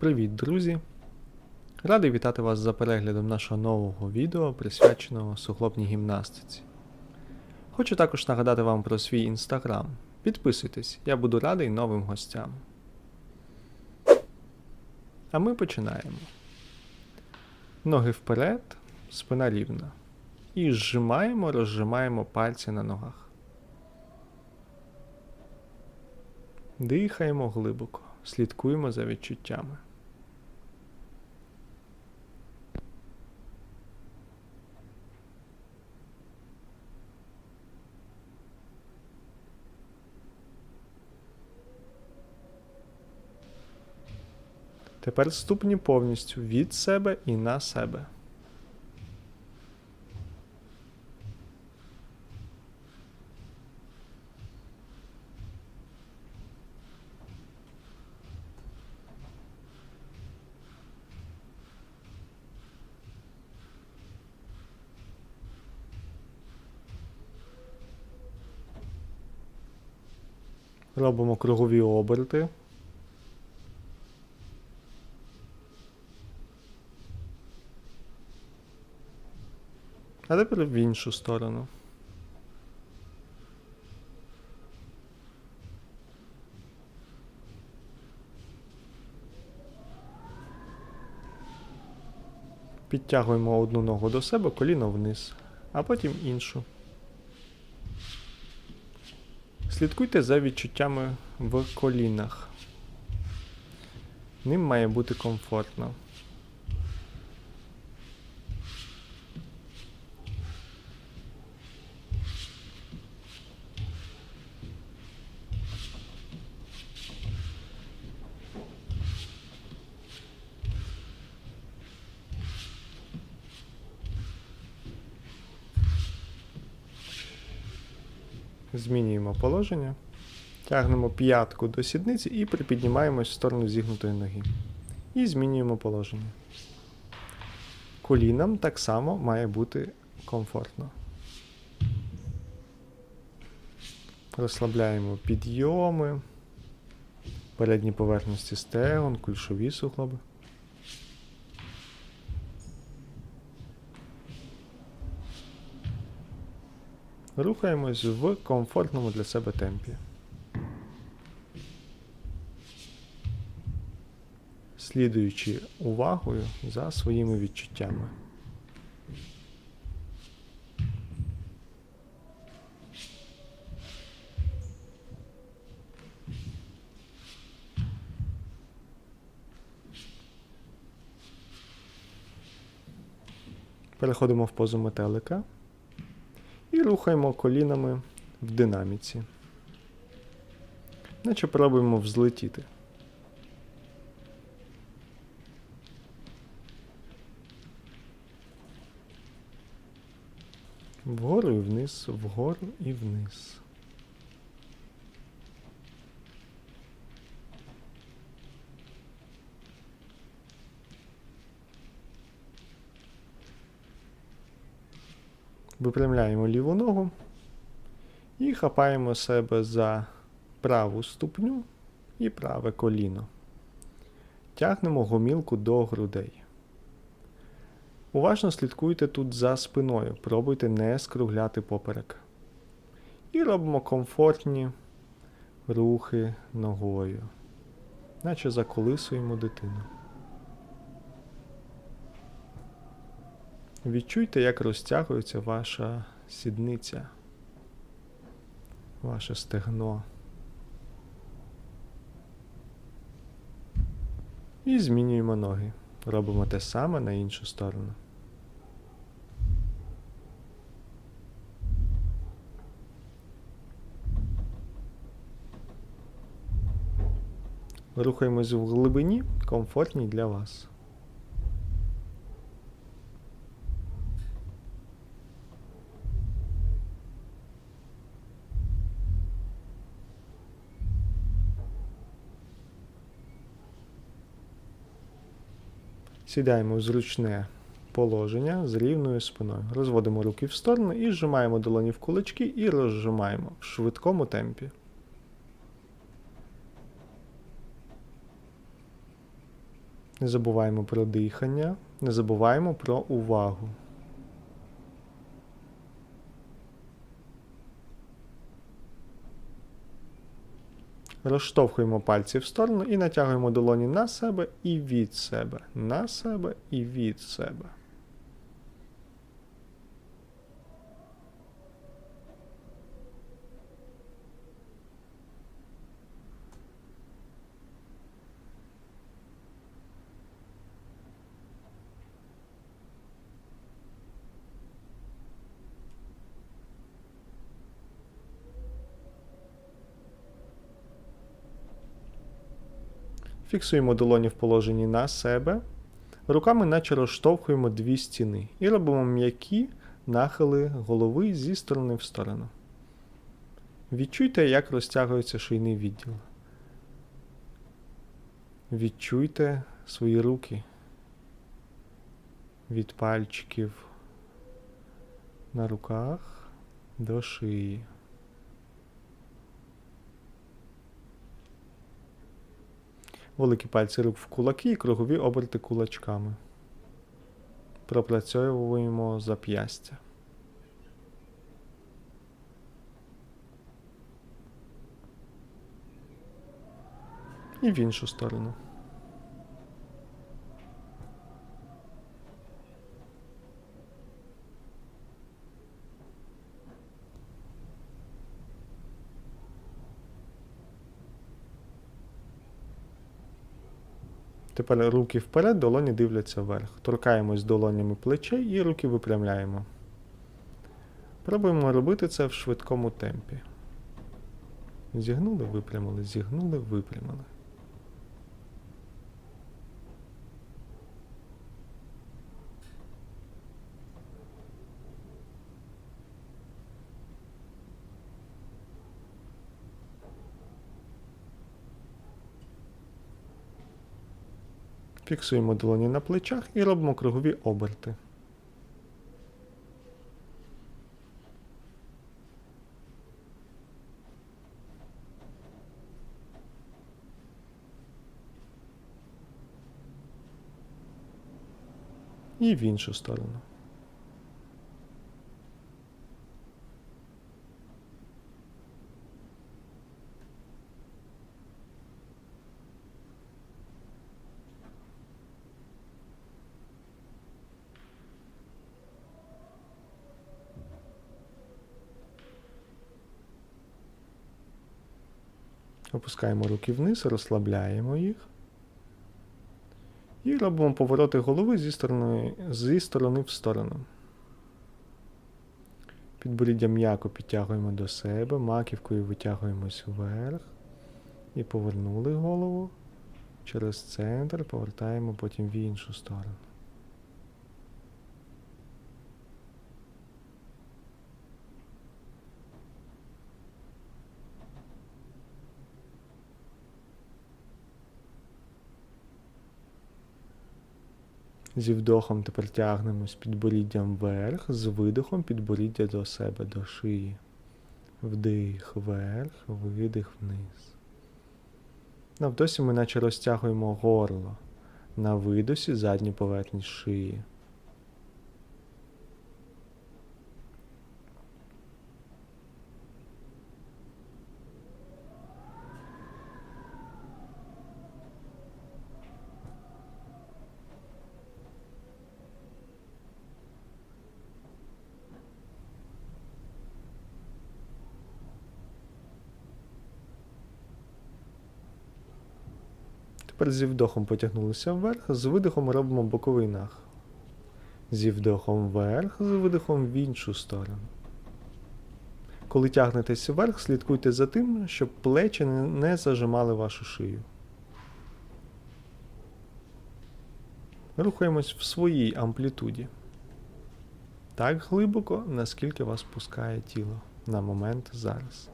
Привіт, друзі! Радий вітати вас за переглядом нашого нового відео, присвяченого суглобній гімнастиці. Хочу також нагадати вам про свій інстаграм. Підписуйтесь, я буду радий новим гостям. А ми починаємо. Ноги вперед, спина рівна. І зжимаємо, розжимаємо пальці на ногах. Дихаємо глибоко, слідкуємо за відчуттями. Тепер ступні повністю від себе і на себе. Робимо кругові оберти. А тепер в іншу сторону. Підтягуємо одну ногу до себе, коліно вниз, а потім іншу. Слідкуйте за відчуттями в колінах. Ним має бути комфортно. Змінюємо положення. Тягнемо п'ятку до сідниці і припіднімаємось в сторону зігнутої ноги. І змінюємо положення. Колінам так само має бути комфортно. Розслабляємо підйоми, передні поверхності стегон, кульшові суглоби. Рухаємось в комфортному для себе темпі. Слідуючи увагою за своїми відчуттями. Переходимо в позу метелика. І рухаємо колінами в динаміці. Наче пробуємо взлетіти. Вгору і вниз, вгору і вниз. Випрямляємо ліву ногу і хапаємо себе за праву ступню і праве коліно. Тягнемо гомілку до грудей. Уважно слідкуйте тут за спиною, пробуйте не скругляти поперек. І робимо комфортні рухи ногою, наче заколисуємо дитину. Відчуйте, як розтягується ваша сідниця, ваше стегно. І змінюємо ноги. Робимо те саме на іншу сторону. Рухаємось в глибині, комфортній для вас. Сідаємо в зручне положення з рівною спиною. Розводимо руки в сторону і зжимаємо долоні в кулачки і розжимаємо в швидкому темпі. Не забуваємо про дихання, не забуваємо про увагу. Розштовхуємо пальці в сторону і натягуємо долоні на себе і від себе. На себе і від себе. Фіксуємо долоні в положенні на себе. Руками наче розштовхуємо дві стіни і робимо м'які нахили голови зі сторони в сторону. Відчуйте, як розтягується шийний відділ. Відчуйте свої руки від пальчиків на руках до шиї. Великі пальці рук в кулаки і кругові оберти кулачками. Пропрацьовуємо зап'ястя. І в іншу сторону. Тепер руки вперед, долоні дивляться вверх. Торкаємось долонями плечей і руки випрямляємо. Пробуємо робити це в швидкому темпі. Зігнули, випрямили, зігнули, випрямили. Фіксуємо долоні на плечах і робимо кругові оберти. І в іншу сторону. Опускаємо руки вниз, розслабляємо їх. І робимо повороти голови зі сторони, зі сторони в сторону. Підборіддя м'яко підтягуємо до себе, маківкою витягуємось вверх. І повернули голову. Через центр повертаємо потім в іншу сторону. Зі вдохом тепер тягнемось підборіддям вверх, з видихом підборіддя до себе, до шиї. Вдих вверх, видих вниз. На вдосі ми наче розтягуємо горло. На видосі задню поверхність шиї. Тепер зі вдохом потягнулися вверх, з видихом робимо боковий нах. Зі вдохом вверх, з видихом в іншу сторону. Коли тягнетесь вверх, слідкуйте за тим, щоб плечі не зажимали вашу шию. Рухаємось в своїй амплітуді. Так глибоко, наскільки вас пускає тіло на момент зараз.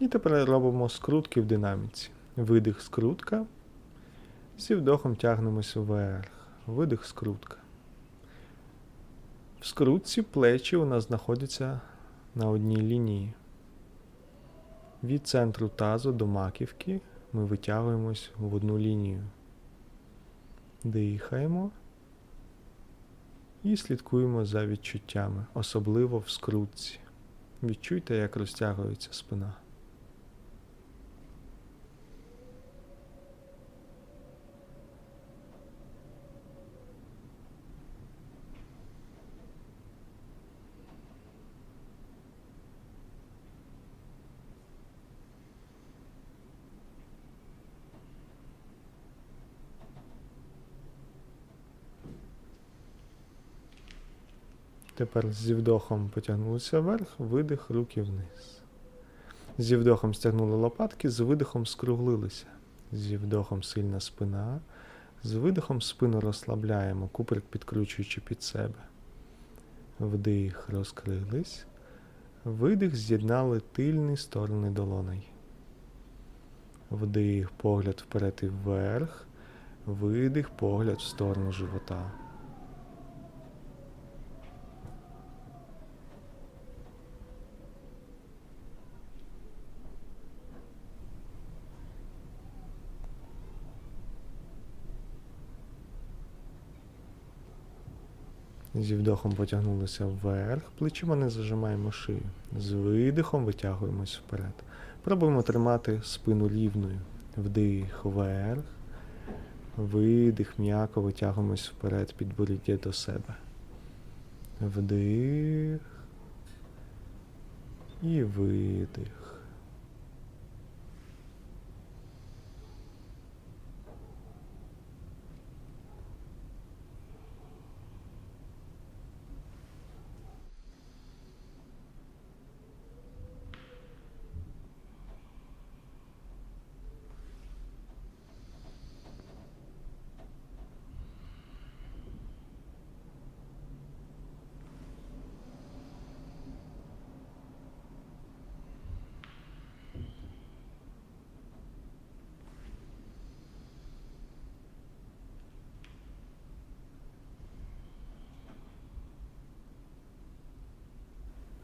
І тепер робимо скрутки в динаміці. Видих скрутка. Зі вдохом тягнемось вверх. Видих скрутка. В скрутці плечі у нас знаходяться на одній лінії. Від центру тазу до маківки ми витягуємось в одну лінію. Дихаємо і слідкуємо за відчуттями, особливо в скрутці. Відчуйте, як розтягується спина. Тепер зі вдохом потягнулися вверх, видих, руки вниз. Зі вдохом стягнули лопатки, з видихом скруглилися. Зі вдохом сильна спина. З видихом спину розслабляємо, куприк підкручуючи під себе. Вдих, розкрились. Видих, з'єднали тильні сторони долоней. Вдих, погляд вперед і вверх. Видих, погляд в сторону живота. Зі вдохом потягнулися вверх, плечима не зажимаємо шию. З видихом витягуємось вперед. Пробуємо тримати спину рівною. Вдих вверх. Видих, м'яко витягуємось вперед, підборіддя до себе. Вдих. І видих.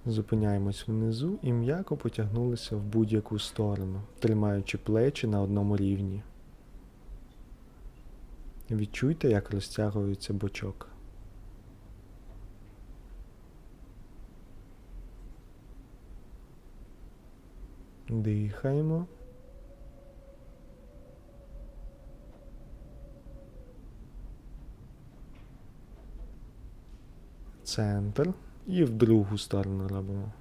Зупиняємось внизу і м'яко потягнулися в будь-яку сторону, тримаючи плечі на одному рівні. Відчуйте, як розтягується бочок. Дихаємо. Центр. І в другу сторону робимо.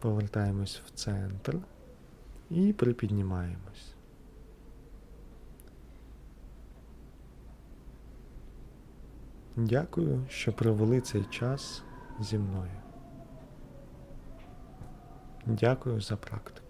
Повертаємось в центр і припіднімаємось. Дякую, що провели цей час зі мною. Дякую за практику.